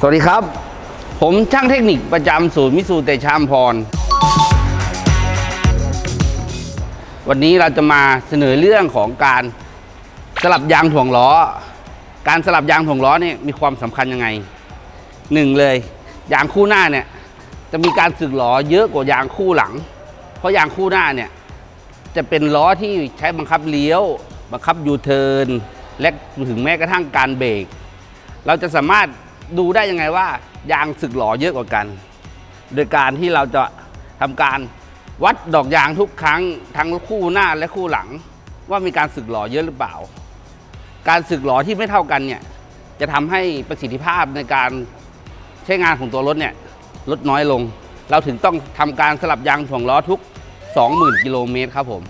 สวัสดีครับ ผมช่างเทคนิคประจำศูนย์มิสูเตชามพร วันนี้เราจะมาเสนอเรื่องของการสลับยางถ่วงล้อ การสลับยางถ่วงล้อเนี่ยมีความสำคัญยังไงหนึ่งเลยยางคู่หน้าเนี่ยจะมีการสึกล้อเยอะกว่ายางคู่หลัง เพราะยางคู่หน้าเนี่ยจะเป็นล้อที่ใช้บังคับเลี้ยว บังคับยูเทิร์นและถึงแม้กระทั่งการเบรกเราจะสามารถ ดูได้ยังไงว่ายางสึกหลอเยอะกว่ากัน โดยการที่เราจะทำการวัดดอกยางทุกครั้งทั้งคู่หน้าและคู่หลัง ว่ามีการสึกหลอเยอะหรือเปล่า การสึกหลอที่ไม่เท่ากันเนี่ยจะทำให้ประสิทธิภาพในการใช้งานของตัวรถเนี่ยลดน้อยลง เราถึงต้องทำการสลับยางถ่วงล้อทุก 20,000 กิโลเมตรครับผม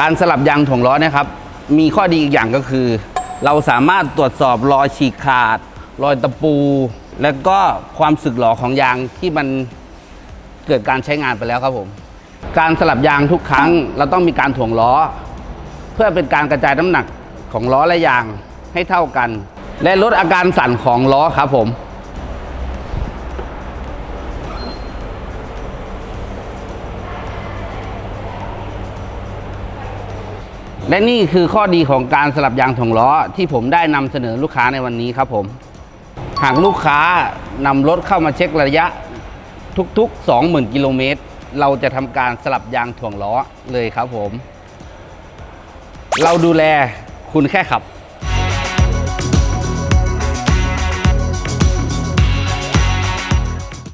การสลับยางถ่วงล้อนะครับ มีข้อดีอีกอย่างก็คือ เราสามารถตรวจสอบรอยฉีกขาด รอยตะปู แล้วก็ความสึกหรอของยางที่มันเกิดการใช้งานไปแล้วครับผม การสลับยางทุกครั้ง เราต้องมีการถ่วงล้อ เพื่อเป็นการกระจายน้ำหนักของล้อและยางให้เท่ากัน และลดอาการสั่นของล้อครับผม และนี่คือข้อดีของการสลับยางถ่วงล้อที่ผมได้นำเสนอลูกค้าในวันนี้ครับผม หากลูกค้านำรถเข้ามาเช็คระยะทุกๆ 20,000 กิโลเมตร เราจะทำการสลับยางถ่วงล้อเลยครับผม เราดูแลคุณแค่ขับ